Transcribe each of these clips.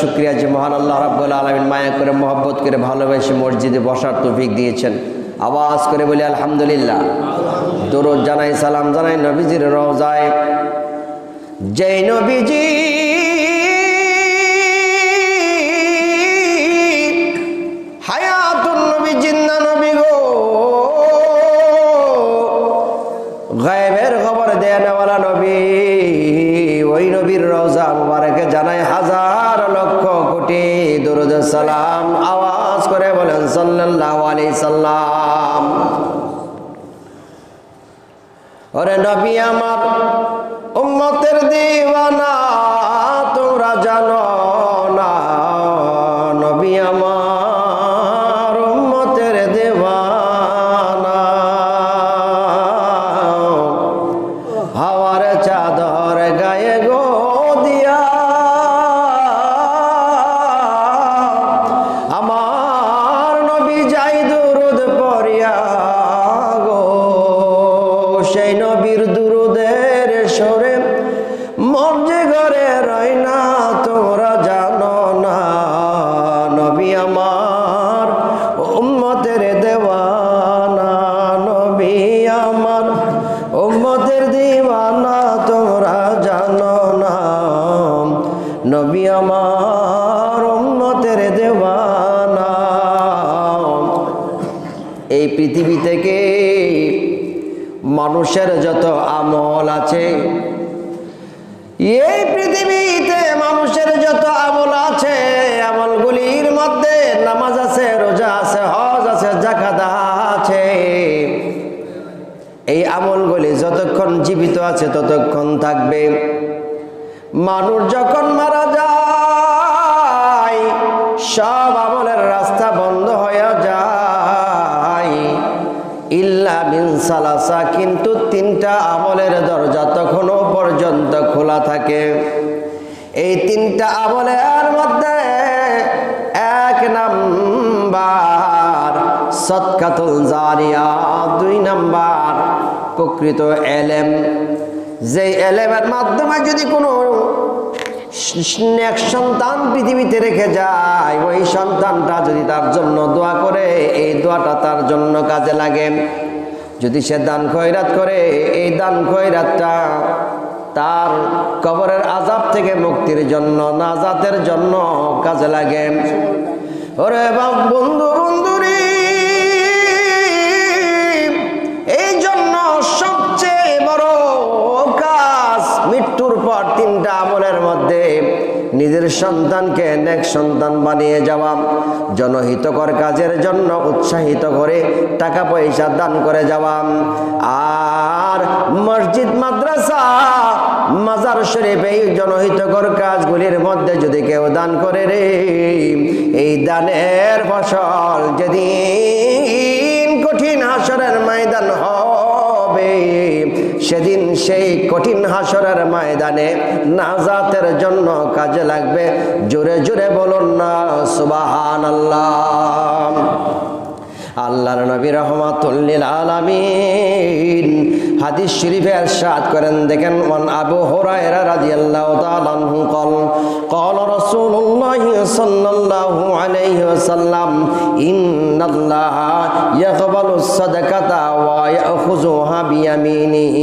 শুক্রিয়া যে মহান আল্লাহ রাব্বুল আলমিন মায়া করে, মহব্বত করে, ভালোবেসে মসজিদে বসার তৌফিক দিয়েছেন। আওয়াজ করে বলি, আলহামদুলিল্লাহ। দরুদ জানাই, সালাম জানাই, নবীজির রোজায় জয় নবীজি নবী আমার উম্মতের দিওয়ানা। আমল আছে আমলগুলির মধ্যে নামাজ আছে, রোজা আছে, হজ আছে জাকাত আছে। এই আমলগুলি যতক্ষণ জীবিত আছে, ততক্ষণ থাকবে। মানুষ যখন মারা যায়, সব আমলের রাস্তা বন্ধ হয়ে যায়। ইল্লা বিন সালাসা, কিন্তু তিনটা আমলের দরজা তখনও পর্যন্ত খোলা থাকে। এই তিনটা আমলের মধ্যে এক নাম্বার সৎকাতুল জারিয়া, দুই নাম্বার প্রকৃত এলেম। যে এলেমের মাধ্যমে যদি কোনো এক সন্তান পৃথিবীতে রেখে যায়, ওই সন্তানটা যদি তার জন্য দোয়া করে, এই দোয়াটা তার জন্য কাজে লাগে। যদি সে দান খয়রাত করে, এই দান খয়রাতটা তার কবরের আজাব থেকে মুক্তির জন্য নাজাতের জন্য কাজে লাগে। ওরে বাপ বন্ধু নিজের সন্তানকে নেক সন্তান বানিয়ে যাওয়া, জনহিতকর কাজের জন্য উৎসাহিত করে টাকা পয়সা দান করে যাওয়া। আর মসজিদ, মাদ্রাসা, মাজার শরীফ এই জনহিতকর কাজগুলির মধ্যে যদি কেউ দান করে রে, এই দানের ফসল যেদিন সেই কঠিন হাসরের ময়দানে নাজাতের জন্য কাজে লাগবে। জোরে জোরে বলুন না সুবাহান আল্লাহ আল্লাহর নবী রহমাতুল্লিল আলামিন হাদিস শরীফে ارشاد করেন দেখেন ওয়ান আবু হুরায়রা রাদিয়াল্লাহু তাআলা আনহু قال قال رسول الله صلى الله عليه وسلم ان الله يقبل الصدقه ويأخذها بيمينه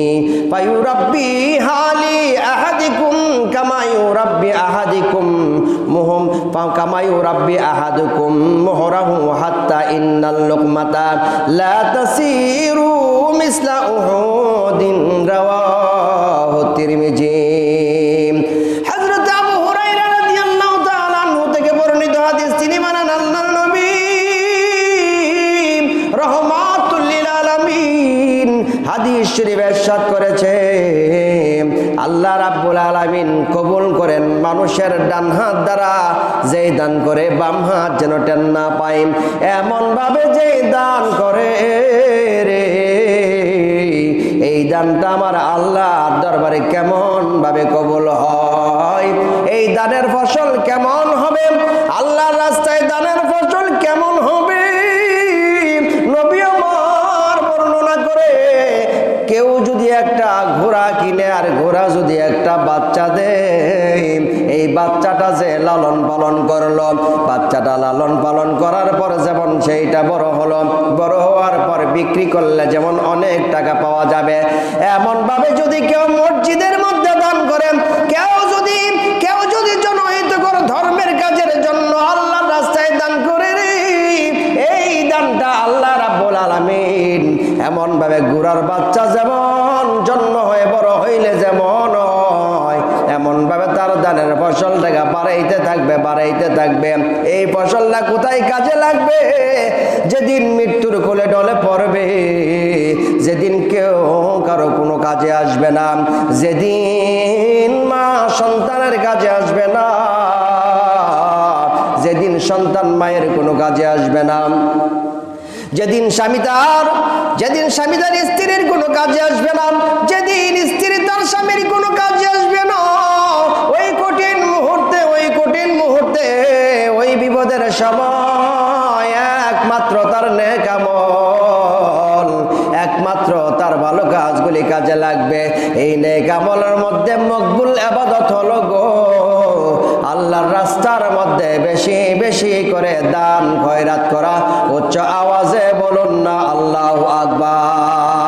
فيربيها لأحدكم كما يربي أحدكم مهم كما يربي أحدكم مهره حتى إن اللقمة لا تسير مثل أحد رواه الترمذي হযরত আবু হুরায়রা রাদিয়াল্লাহু তাআলা আনহু থেকে বর্ণিত হাদিস তিনি মানান আল্লাহর নবী রহমাতুল লিল আলামিন হাদিস শরীফ ارشاد মানুষের ডান হাত দ্বারা যেই দান করে বাম হাত যেন টেন না পাই এমন ভাবে যেই দান করে রে। এই দানটা আমার আল্লাহ দরবারে কেমন ভাবে কবল হয়? এই দানের ফসল কেমন হবে? আর ঘোড়া যদি একটা বাচ্চা দে এই বাচ্চাটা যে লালন পালন করল, বাচ্চাটা লালন পালন করার পর যেমন সেইটা বড় হলো, বড় হওয়ার পর বিক্রি করলে যেমন অনেক টাকা পাওয়া যাবে। এমন ভাবে যদি কেউ মসজিদের মধ্যে দান করেন, কেউ যদি কেউ যদি জনহিত করে ধর্মের কাজের জন্য আল্লাহর রাস্তায় দান করে এই দানটা আল্লাহ রাব্বুল আলামিন। এমন ভাবে গুড়ার বাচ্চা যেমন জন্ম হয়ে বড় হইলে যেমন হয় এমন ভাবে তার দানের ফসলটাকে বাড়াইতে থাকবে বাড়াইতে থাকবে। এই ফসলটা কোথায় কাজে লাগবে? যেদিন মৃত্যুর কোলে ডলে পড়বে, যেদিন কেউ কারও কোনো কাজে আসবে না, যেদিন মা সন্তানের কাজে আসবে না, যেদিন সন্তান মায়ের কোনো কাজে আসবে না। যেদিন স্বামী তার, যেদিন স্বামী তার স্ত্রীর কোনো কাজে আসবে না, যেদিন স্ত্রী তার স্বামীর কোনো কাজে আসবে না। মুহূর্তে ওই বিপদের সময় একমাত্র তার নেকামল একমাত্র তার ভালো কাজগুলি কাজে লাগবে। এই নেকামলের মধ্যে মকবুল আবাদত হলো গো, আল্লাহর রাস্তার মধ্যে বেশি বেশি করে দান খয়রাত করা। উচ্চ আওয়াজে বলুন না, আল্লাহ আকবার।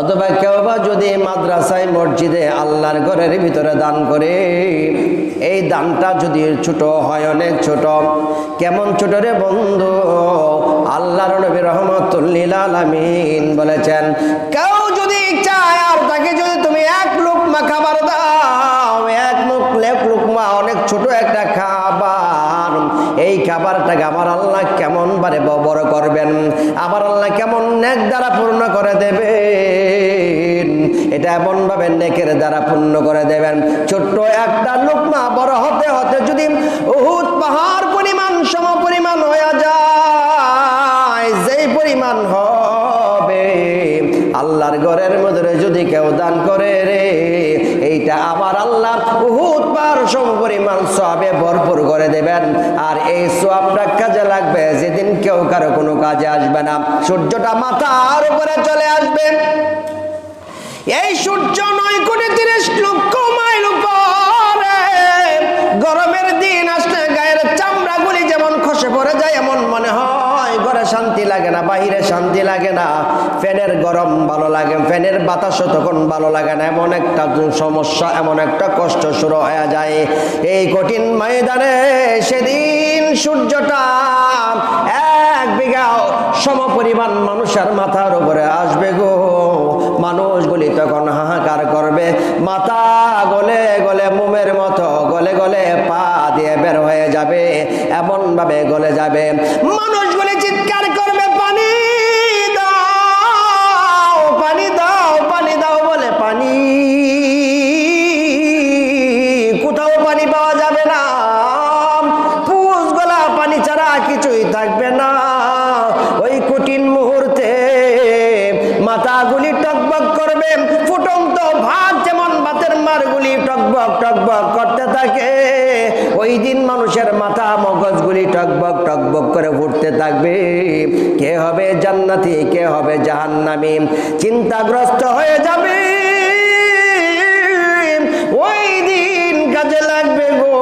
অথবা কেউ বা যদি মাদ্রাসায়, মসজিদে আল্লাহর ঘরের ভিতরে দান করে, এই দানটা যদি ছোট হয় অনেক ছোট। কেমন ছোট রে বন্ধু? আল্লাহর নবী রহমতুল্লিল আলামিন বলেছেন, কেউ যদি চায় আর তাকে যদি তুমি এক লুকমা খাবার দাও, এক মুখ লেক লুকমা, অনেক ছোট একটা খাবার, এই খাবারটাকে আমার আল্লাহ কেমন বারে বড় করবেন? আমার আল্লাহ কেমন নেক দ্বারা পূর্ণ করে দেবেন এটা এমন ভাবে নেকের দ্বারা পূর্ণ করে দেবেন। ছোট্ট একটা লুকমা বড় হতে হতে যদি উহুদ পাহাড় পরিমাণ সম পরিমাণ হয়ে যায়, যেই পরিমাণ হবে, আল্লাহর ঘরের মধ্যে যদি কেউ দান করে রে, এইটা আমার আল্লাহ বহুত বার সম পরিমাণ সবে ভরপুর করে দেবেন। আর এই সবটা কাজে লাগবে, যেদিন কেউ কারও কোনো কাজে আসবে না। সূর্যটা মাথার উপরে চলে আসবে। এই সূর্য নয় কোটি তিরিশ লক্ষ মাইল উপরে গরমের দিন আসলে গায়ের চামড়াগুলি যেমন খসে পড়ে যায়, এমন মনে হয় ঘরে শান্তি লাগে না, বাহিরে শান্তি লাগে না। ফ্যানের গরম ভালো লাগে, ফ্যানের বাতাসও তখন ভালো লাগে না। এমন একটা সমস্যা, এমন একটা কষ্ট শুরু হয়ে যায়। এই কঠিন ময়দানে সেদিন সূর্যটা এক বিঘা সম পরিমাণ মানুষের মাথার উপরে আসবে গো। মানুষগুলি তখন হাহাকার করবে। মাথা গলে গলে মোমের মতো গলে গলে পা দিয়ে বের হয়ে যাবে। এমন ভাবে গলে যাবে। মানুষগুলি চিৎকার করবে। টকবক টকবক করতে থাকে। ওই দিন মানুষের মাথা মগজগুলি টকবক টকবক করে ফুটতে থাকবে। কে হবে জান্নাতি, কে হবে জাহান্নামী? চিন্তাগ্রস্ত হয়ে যাবে। ওই দিন কাজে লাগবে গো।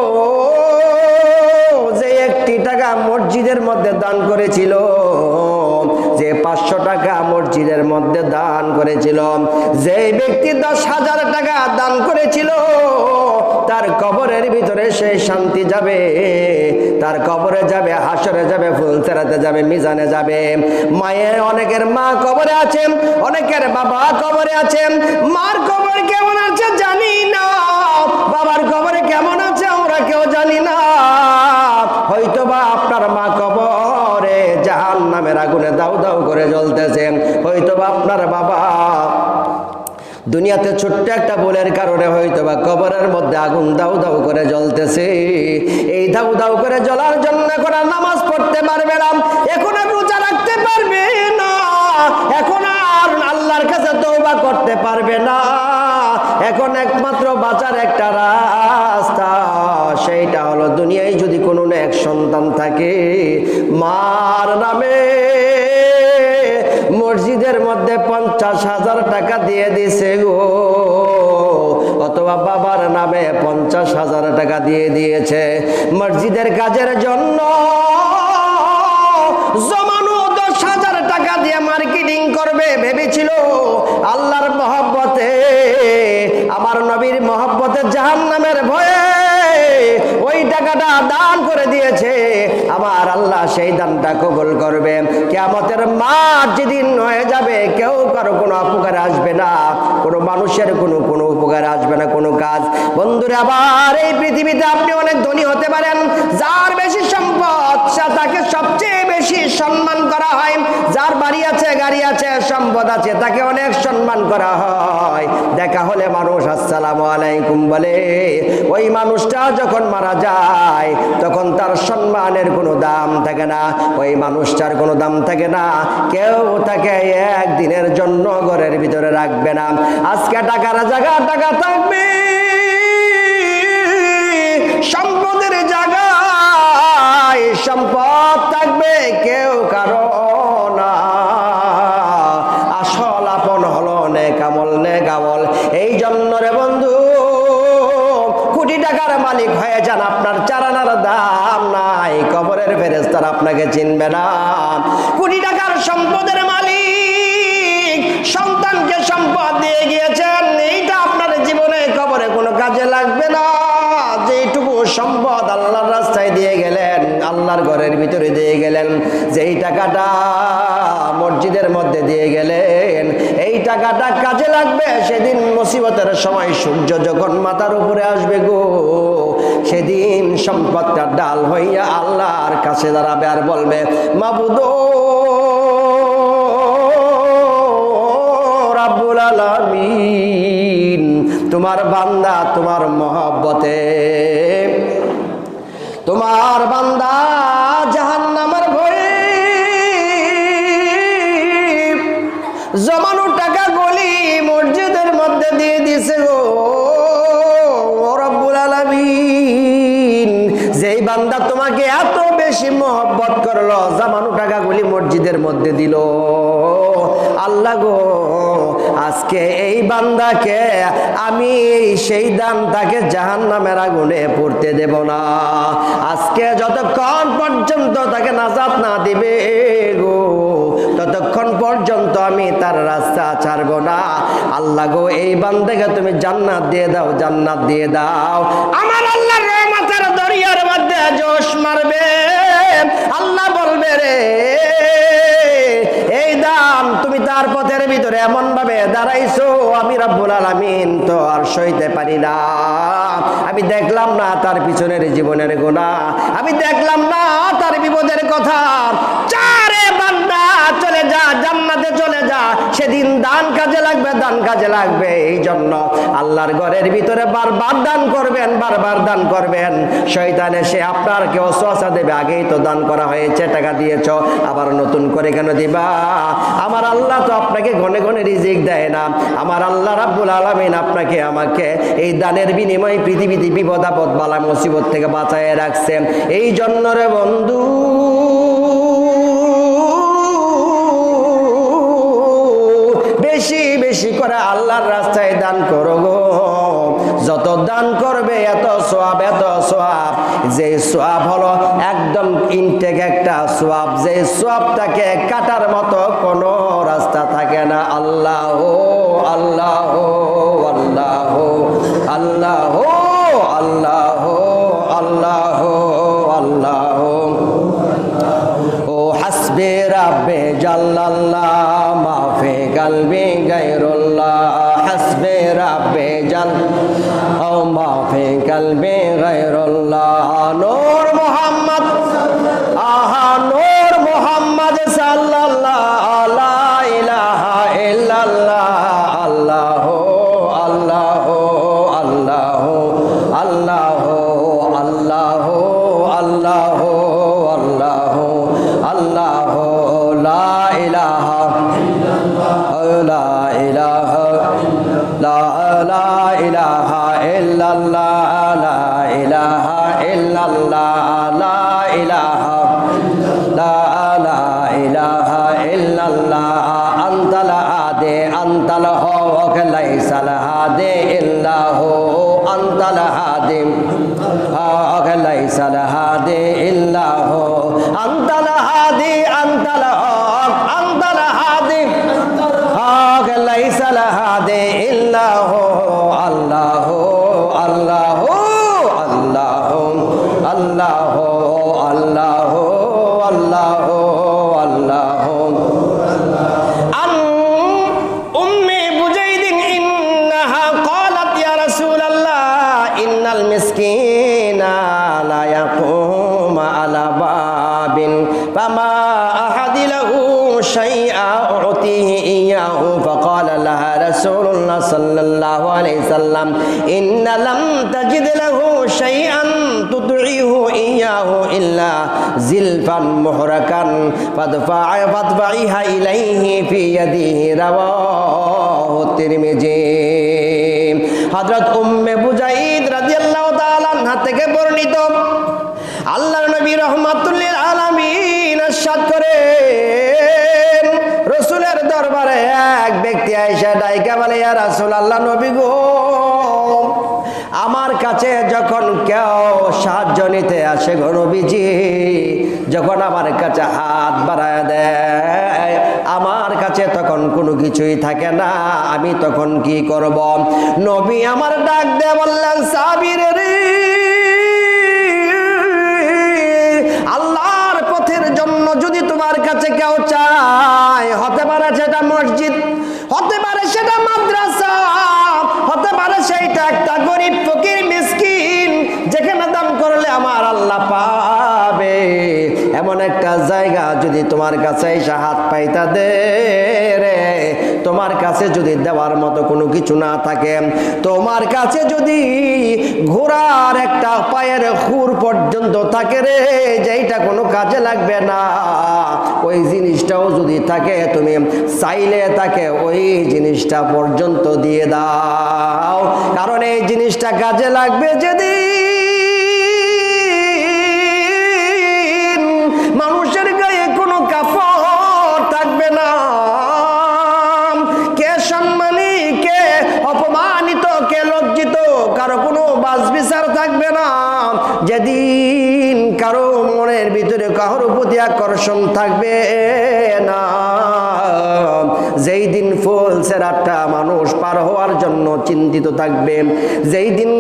যে একটি টাকা মসজিদের মধ্যে দান করেছিল, যে পাঁচশো টাকা মসজিদের মধ্যে দান করেছিল। যে ব্যক্তি দশ হাজার টাকা দান করেছিল, তার কবরের ভিতরে সে শান্তি যাবে। তার কবরে যাবে, হাসরে যাবে ফুল চেরাতে যাবে, মিজানে যাবে। মায়ের অনেকের মা কবরে আছেন, অনেকের বাবা কবরে আছেন। মার কবর কেমন আছে জানি ছোট্ট একটা বলের কারণে হয়তো বা কবরের মধ্যে আগুন দাউ দাউ করে জ্বলতেছে। এই দাউ দাউ করে জ্বলার জন্য এখন আর নামাজ পড়তে পারবে না। এখন আর রোজা রাখতে পারবে না। এখন আর আল্লাহর কাছে তওবা করতে পারবে না। এখন একমাত্র বাঁচার একটা রাস্তা, সেইটা হলো দুনিয়ায় যদি কোনো এক সন্তান থাকে, মার নামে মসজিদের মধ্যে পঞ্চাশ হাজার টাকা দিয়ে দিছে গো। অথবা বাবার নামে পঞ্চাশ হাজার টাকা দিয়ে দিয়েছে। মসজিদের কাজের জন্য জমানো দশ হাজার টাকা দিয়ে মার্কেটিং করবে ভেবেছিল আল্লাহর মহব্বতে। আমার নবীর মহব্বতে জাহান নামের ভয়ে ওই টাকাটা দান করে দিয়েছে। আমার আল্লাহ সেই দানটা কবুল করবে। কেমতের মাঠ যেদিন হয়ে যাবে, কেউ কারও কোনো উপকার আসবে না। কোনো মানুষের কোনো কোনো উপকার আসবে না, কোনো কাজ। বন্ধুরা, আবার এই পৃথিবীতে আপনি অনেক ধনী হতে পারেন। যার বেশি সম্পদ তাকে সবচেয়ে বেশি সম্মান করা হয়। যার বাড়ি আছে, গাড়ি আছে, সম্পদ আছে, তাকে অনেক সম্মান করা হয়। দেখা হলে মানুষ, আসসালামু আলাইকুম বলে। ওই মানুষটা যখন মারা যায়, তখন তার সম্মানের কোনো দাম থাকে না। ওই মানুষটার কোনো দাম থাকে না। কেউ তাকে একদিনের জন্য ঘরের ভিতরে রাখবে না। আজকে টাকার জায়গা, টাকা থাকবে। জায়গায় সম্পদ থাকবে কেউ কারও না। আসল আপন হলো নে কামল নে কামল এই জন্য রে বন্ধু, কোটি টাকার মালিক হয়ে যান, আপনার চারানার দাম নাই। কবরের ফেরেস্তার আপনাকে চিনবে না। কোটি টাকার সম্পদের যেই টাকাটা মসজিদের মধ্যে দিয়ে গেলেন, এই টাকাটা কাজে লাগবে। সেদিন মুসিবতের সময় সূর্য যখন মাথার উপরে আসবে গো, সেদিন সম্পদটা ডাল হইয়া আল্লাহর কাছে দাঁড়াবে আর বলবে, মাবুদ, রাব্বুল আলামিন, তোমার বান্দা তোমার মহব্বতে, তোমার বান্দা জাহান্নামের বেশি মহব্বত করল, জামানো টাকাগুলি মসজিদের মধ্যে দিল। আল্লাহ গো, আজকে এই বান্দাকে আমি সেই দান তাকে জাহান নামের আগুনে পড়তে দেব না। আজকে যতক্ষণ পর্যন্ত তাকে নাজাত না দিবে গো, ততক্ষণ পর্যন্ত আমি তার রাস্তা ছাড়বো না। আল্লাহ গো, এই বান্দাকে তুমি জান্নাত দিয়ে দাও, জান্নাত দিয়ে দাও। আমার আল্লাহ রহমতের দরিয়ার মধ্যে জোশ মারবে। আল্লাহ বলবে রে, এই দাম তুমি তার পথের ভিতরে এমন ভাবে দাঁড়াইছো, আমি রাব্বুল আলামিন তো আর সইতে পারি না। আমি দেখলাম না তার পিছনের জীবনের গোনা আমি দেখলাম না তার বিপদের কথা। চারে চলে যা জান্নাতে চলে যা, সেদিন দান কাজে লাগবে, দান কাজে লাগবে। এই জন্য আল্লাহর ঘরের ভিতরে বারবার দান করবেন, বারবার দান করবেন। আপনার কেউ দেবে। আগেই তো দান করা হয়েছে, টাকা দিয়েছ, আবার নতুন করে কেন দিবা? আমার আল্লাহ তো আপনাকে ঘনে ঘনে রিজিক দেয় না। আমার আল্লাহ রাব্বুল আলামিন আপনাকে, আমাকে এই দানের বিনিময়ে পৃথিবীতে বিপদ আপদ, বালা মুসিবত থেকে বাঁচায় রাখছে এই জন্য রে বন্ধু বেশি করে আল্লাহর রাস্তায় দান করো গো। যত দান করবে, এত সোয়াব এত সোয়াব। যে সোয়াব হলো একদম ইনটেক একটা সোয়াব। যে সোয়াবটাকে কাটার মতো কোনো রাস্তা থাকে না। আল্লাহ আল্লাহ আল্লাহ আল্লাহ। ইল্লাল্লাহ লা ইলাহা আবদিন ফামা আহাদিলাহু শাইআ উতিহি ইয়াহু ফাকালা লাহা রাসূলুল্লাহ সাল্লাল্লাহু আলাইহি সাল্লাম, ইন্না লাম তাজিদ লাহু শাইআন তুদইহু ইয়াহু ইল্লা জিলফান মুহরাকান ফাদফা ফাদফাইহা ইলাইহি ফি ইয়াদিহি রাওয়াহু তিরমিজি। হযরত উম্মে বুজাইদ রাদিয়াল্লাহু তাআলা থেকে বর্ণিত, আল্লাহর নবী রহমাতুল ব্যক্তি আয়সা ডাইকা বলে, ইয়া রাসূলুল্লাহ, নবী গো, আমার কাছে যখন কেউ সাহায্য নিতে আসে গণবিজি যখন আমার কাছে হাত বাড়ায় দেয়, আমার কাছে তখন কোনো কিছুই থাকে না, আমি তখন কি করব? নবী আমার ডাক দে বললেন, সাবির রে, আল্লাহর পথের জন্য যদি তোমার কাছে কেউ চায়, হতে পারে সেটা মসজিদ পারে একটা গরিব ফকির মিসকিন, যেখানে দান করলে আমার আল্লাহ পাবে। এমন একটা জায়গা যদি তোমার কাছে এসে হাত পাইতা দে রে তোমার কাছে যদি দেওয়ার মতো কোনো কিছু না থাকে, তোমার কাছে যদি ঘোড়ার একটা পায়ের খুর পর্যন্ত থাকে রে, যেইটা কোনো কাজে লাগবে না, ওই জিনিসটাও যদি থাকে, তুমি চাইলে তাকে ওই জিনিসটা পর্যন্ত দিয়ে দাও। কারণ এই জিনিসটা কাজে লাগবে যেদিন কারও কোনো বাস বিচার থাকবে না। যেদিন কারও মনের ভিতরে কারোর প্রতি আকর্ষণ থাকবে না, যেই দিন ফুল সেরাটা মানুষ পার হওয়ার জন্য চিন্তিত থাকবে, যেই দিন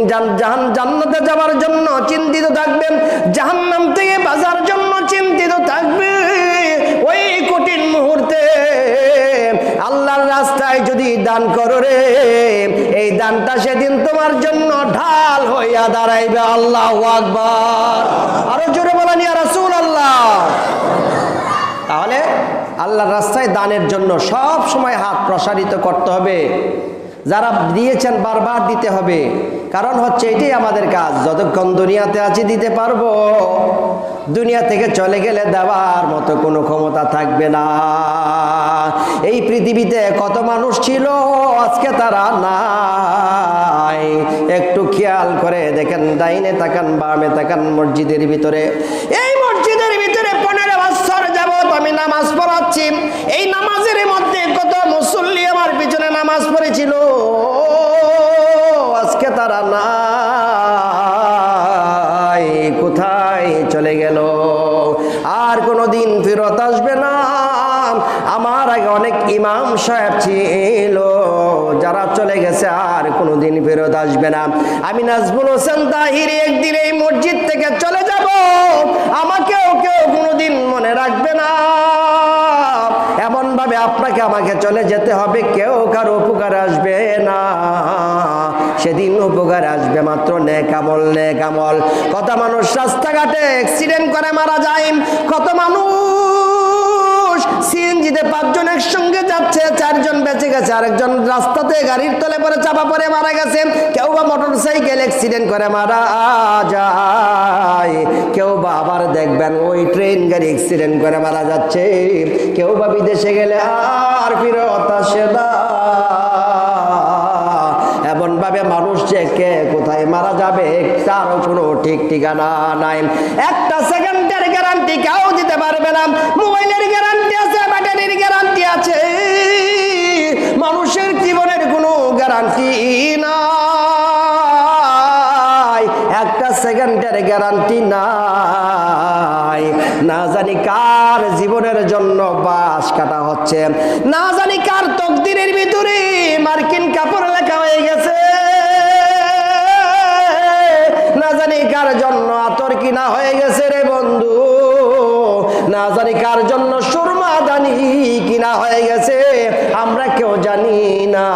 জাহান জান্নাতে যাওয়ার জন্য চিন্তিত থাকবেন জাহান্নাম থেকে বাজার জন্য চিন্তিত থাকবে। ওই কঠিন মুহূর্তে আল্লাহর রাস্তায় যদি দান করো রে এই সেদিন তোমার জন্য ঢাল হইয়া দাঁড়াইবে, আল্লাহ আকবার। আরও জোরে বলেন, ইয়া আল্লাহ তাহলে আল্লাহর রাস্তায় দানের জন্য সব সময় হাত প্রসারিত করতে হবে। যারা দিয়েছেন বারবার দিতে হবে। কারণ হচ্ছে এটাই আমাদের কাজ, যতক্ষণ দুনিয়াতে আছি দিতে পারব। দুনিয়া থেকে চলে গেলে দেওয়ার মতো কোনো ক্ষমতা থাকবে না। এই পৃথিবীতে কত মানুষ ছিল, আজকে তারা নাই। একটু খেয়াল করে দেখেন, ডাইনে তাকান, বামে তাকান মসজিদের ভিতরে। এই মসজিদের ভিতরে পনেরো বছর যাবত আমি নামাজ পড়াচ্ছি। এই নামাজের মধ্যে কত মুসল্লি আমার পিছনে নামাজ পড়েছিল। আজকে তারা নাই। আগে অনেক ইমাম সাহেব ছিল, যারা চলে গেছে আর কোনো দিন ফেরত আসবে না। আমি নাজমুল হোসেন তাহির একদিন এই মসজিদ থেকে চলে যাব, আমাকেও কেউ কোনোদিন মনে রাখবে না। এমন ভাবে আপনাকে আমাকে চলে যেতে হবে, কেউ কারও উপকার আসবে না। সেদিন উপকার আসবে মাত্র নেকামল নেকামল কত মানুষ রাস্তাঘাটে অ্যাক্সিডেন্ট করে, মারা যায়। কত মানুষ সিএনজিতে পাঁচজন একসঙ্গে যাচ্ছে, চারজন বেঁচে গেছে, আরেকজন রাস্তাতে গাড়ির তলে পরে চাপা পড়ে মারা গেছে। কেউ বা মোটর সাইকেল অ্যাক্সিডেন্ট করে, মারা যায়। কেউ বা আবার দেখবেন ওই ট্রেন গাড়ি অ্যাক্সিডেন্ট করে মারা যাচ্ছে। কেউ বা বিদেশে গেলে আর ফিরত আসে না। এমন মানুষ যে কে কোথায় মারা যাবে, তারও কোনো ঠিক ঠিকানা নাই। একটা সেকেন্ডের গ্যারান্টি কেউ দিতে পারবে না। মোবাইলের গ্যারান্টি নাই। একটা সেকেন্ডের গ্যারান্টি নাই। না জানি কার জীবনের জন্য বাস কাটা হচ্ছে। না জানি কার তকদিরের ভিতরে মার্কিন কাপড় লেখা হয়ে গেছে। না জানি কার জন্য সুরমা দানি কিনা হয়ে গেছে? আমরা কেউ জানি না।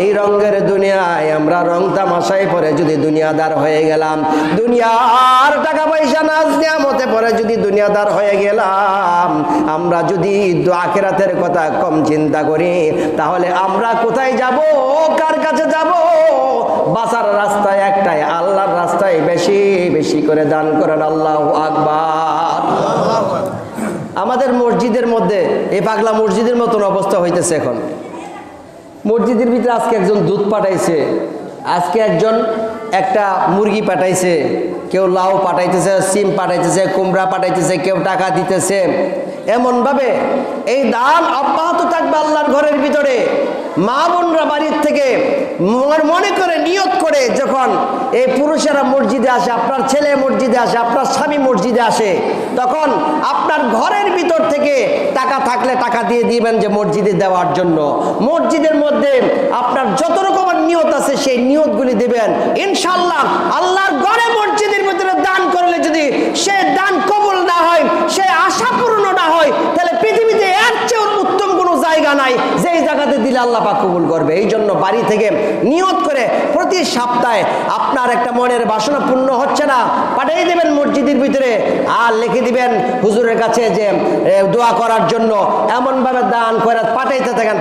এই রঙের দুনিয়ায় আমরা রং তামাশায় পরে যদি দুনিয়াদার হয়ে গেলাম, দুনিয়ার টাকা পয়সা নাচ নিয়ামতে পরে যদি দুনিয়াদার হয়ে গেলাম, আমরা যদি আখেরাতের কথা কম চিন্তা করি, তাহলে আমরা কোথায় যাব? কার কাছে যাব? বাসার রাস্তায় একটাই আল্লাহর রাস্তায় বেশি বেশি করে দান করেন আল্লাহ আকবার। আমাদের মসজিদের মধ্যে, এই পাগলা মসজিদের মতন অবস্থা হইতেছে এখন। মসজিদের ভিতরে আজকে একজন দুধ পাঠাইছে, আজকে একজন একটা মুরগি পাঠাইছে, কেউ লাউ পাঠাইতেছে, সিম পাঠাইতেছে, কুমড়া পাঠাইতেছে, কেউ টাকা দিতেছে। এমনভাবে এই দান অব্যাহত থাকবে আল্লাহর ঘরের ভিতরে। মা বোনরা বাড়ির থেকে মনে করে, নিয়ত করে যখন এই পুরুষেরা মসজিদে আসে, আপনার ছেলে মসজিদে আসে, আপনার স্বামী মসজিদে আসে, তখন আপনার ঘরের ভিতর থেকে টাকা থাকলে টাকা দিয়ে দিবেন যে মসজিদে দেওয়ার জন্য। মসজিদের মধ্যে আপনার যত রকমের নিয়ত আছে, সেই নিয়তগুলি দিবেন। ইনশাল্লাহ আল্লাহর ঘরে মসজিদের ভিতরে দান করলে যদি সে দান কবুল না হয়, সে আশা পূর্ণ হয়, তাহলে পৃথিবীতে এর চেয়ে উত্তম কোনো জায়গা নাই জায়গাতে দিলে আল্লাহ পাক কবুল করবে। এই জন্য বাড়ি থেকে নিয়ত করে প্রতি সপ্তাহে আপনার একটা মনের বাসনা পূর্ণ হচ্ছে না, পাঠিয়ে দেবেন মসজিদের ভিতরে, আর লিখে দিবেন হুজুরের কাছে যে দোয়া করার জন্য, এমনভাবে দান করে পাঠাইতে থাকেন।